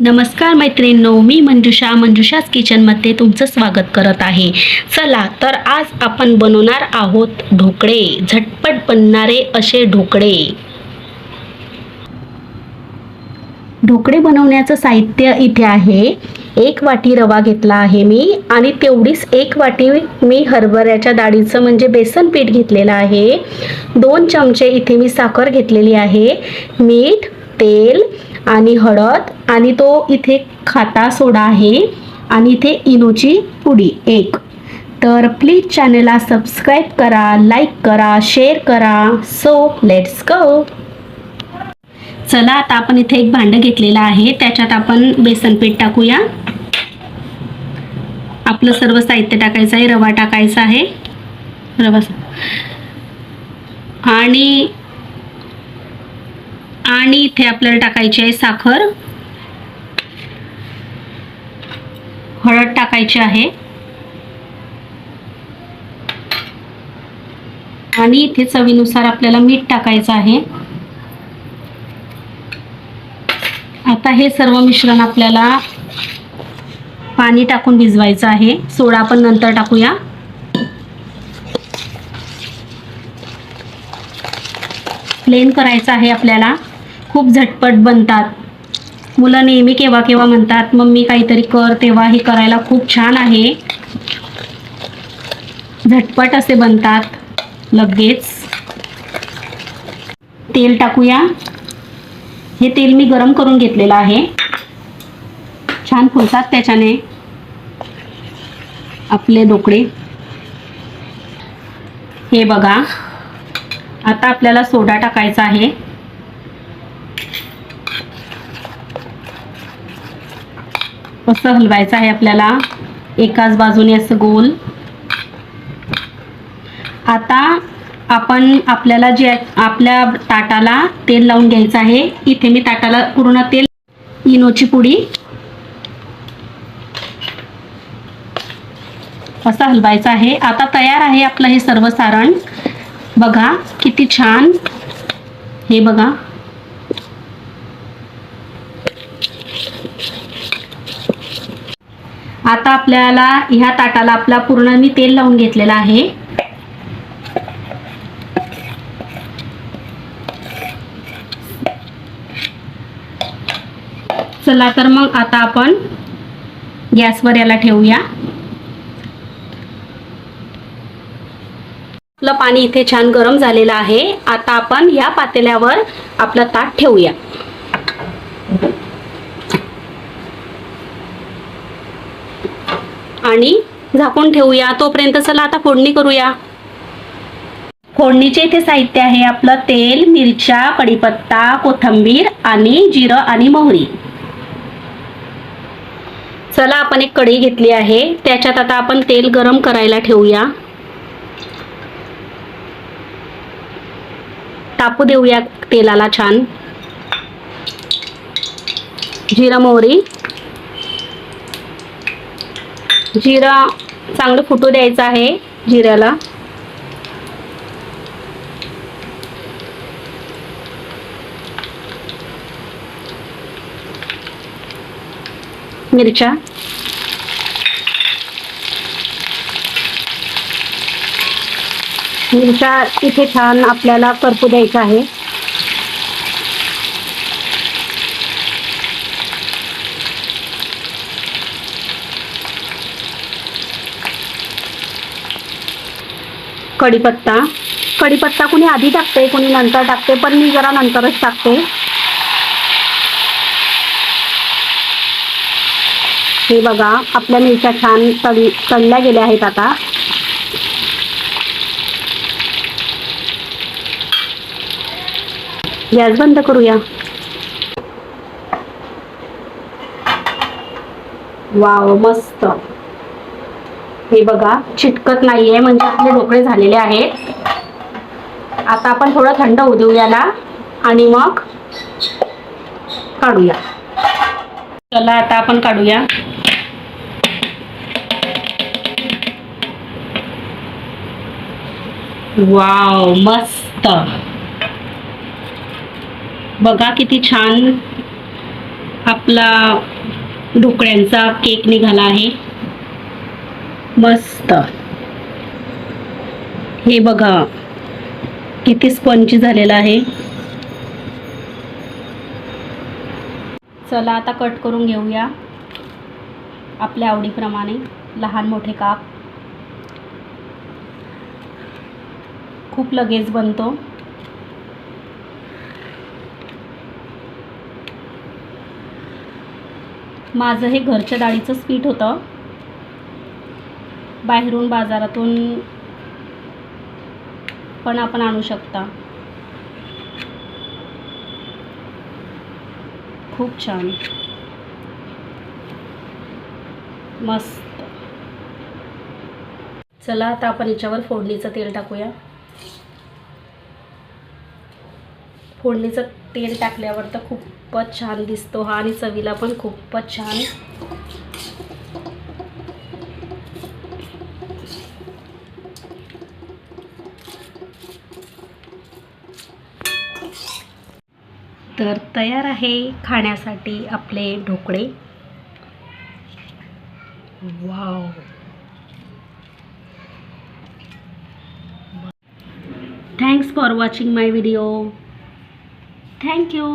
नमस्कार मैत्रिणींनो मी मंजुषा मंजुषाच किचनमध्ये तुमचं स्वागत करत आहे. चला तर आज आपण बनवणार आहोत ढोकळे. झटपट बनणारे असे ढोकळे. ढोकळे बनवण्याचं साहित्य इथे आहे. एक वाटी रवा घेतला आहे मी आणि तेवढीच एक वाटी मी हरभऱ्याच्या डाळीचं म्हणजे बेसन पीठ घेतलेलं आहे. दोन चमचे इथे मी साखर घेतलेली आहे. मीठ तेल आणि हळद आणि तो इथे खाता सोडा आहे आणि इथे इनोची पुडी एक. तर प्लीज चॅनलला सबस्क्राईब करा लाईक करा शेअर करा. सो लेट्स गो चला आता आपण इथे एक भांडं घेतलेलं आहे. त्याच्यात आपण बेसन पीठ टाकूया. आपलं सर्व साहित्य टाकायचं आहे रवा टाकायचा आहे. रवा आणि आणि इथे आपल्याला टाकायची आहे साखर. हळद टाकायची आहे. आणि इथे चवीनुसार आपल्याला मीठ टाकायचं आहे. आता हे सर्व मिश्रण आपल्याला पाणी टाकून भिजवायचं आहे. सोडा आपण नंतर टाकूया. प्लेन करायचं आहे आपल्याला. खूप झटपट बनतात. मुलं नेहमी केव्हा केव्हा म्हणतात मम्मी काहीतरी कर तेव्हा हे करायला खूप छान आहे. झटपट असे बनतात. लगेच तेल टाकूया. हे तेल मी गरम करून घेतलेलं आहे. छान फुलतात त्याच्याने. आपले ढोकळे. हे बघा. आता आपल्याला सोडा टाकायचा आहे. कसं हलवायचं आहे आपल्याला. एकाच बाजूने असं गोल. आता आपण आपल्याला जे आपल्या ताटाला तेल लावून घ्यायचं आहे. इथे मी ताटाला पूर्ण तेल इनोची पुडी. असं हलवायचं आहे. आता तयार आहे आपलं हे सर्व सारण. बघा किती छान. हे बघा. आता आपल्याला ह्या ताटाला आपला पूर्ण मी तेल लावून घेतलेलं आहे. चला तर मग आता आपण गॅसवर याला ठेवूया. आपलं पाणी इथे छान गरम झालेलं आहे. आता आपण या पातेल्यावर आपलं ताट ठेवूया. आणि झाकून ठेवूया. तोपर्यंत चला आता फोडणी करूया. फोडणीचे इथे साहित्य आहे आपलं तेल मिरच्या कढीपत्ता कोथंबीर आणि जिरं आणि मोहरी. चला आपण एक कढई घेतली आहे. त्याच्यात आता आपण तेल गरम करायला ठेवूया. तापू देऊया तेलाला छान. जिरा मोहरी. जिरा चांगलं फुटू द्यायचं आहे जिऱ्याला. मिरच्या. मिरच्या इथे छान आपल्याला करपू द्यायचं आहे. कढीपत्ता. कढीपत्ता कुणी आधी टाकते कुणी नंतर टाकते पण मी जरा नंतरच टाकते. हे बघा आपल्या मिरच्या छान तळ तळल्या गेल्या आहेत आता. गॅस बंद करूया. वाव मस्त. हे बघा चिटकत नाहीये म्हणजे आपले ढोकळे झालेले आहेत. आता आपण थोडं थंड होऊ देऊ याला आणि मग काढूया. चला आता आपण काढूया. वाव मस्त. बघा किती छान आपला ढोकळ्यांचा केक निघाला आहे. मस्त. हे बघा किती स्पंची झालेला आहे. चला आता कट करून घेऊया. आपल्या आवडीप्रमाणे लहान मोठे काप. खूप लगेच बनतो. माझं हे घरच्या डाळीचंच पीठ होतं. बाहेरून बाजारातून पण आपण आणू शकता. खूप छान. मस्त. चला आता आपण याच्यावर फोडणीचं तेल टाकूया. फोडणीचं तेल टाकल्यावर तर खूपच छान दिसतो हा आणि चवीला पण खूपच छान. तर तयार आहे खाण्यासाठी आपले ढोकळे. Wow. Thanks for watching my video thank you